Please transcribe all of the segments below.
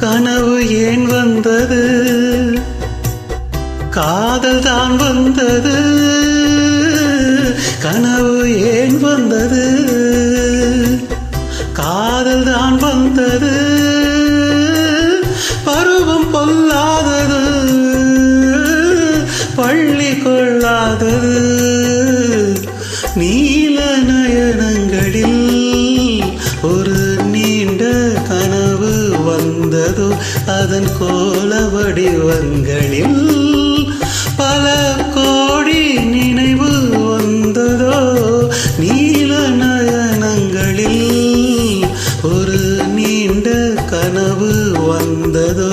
கனவு ஏன் வந்தது? காதல் தான் வந்தது. கனவு ஏன் வந்தது? காதல் தான் வந்தது. பருவம் பொல்லா வடிவங்களில் பல கோடி நினைவு வந்ததோ நீல நயனங்களில் ஒரு நீண்ட கனவு வந்ததோ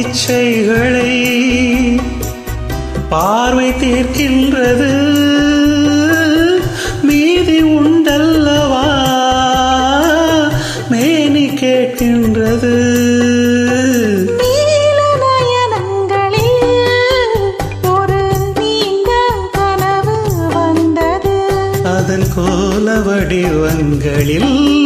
இச்சைகளை பார்வை தீர்க்கின்றது. மீதி உண்டல்லவா? மேனி கேட்கின்றது. அதன் கோல வடிவங்களில்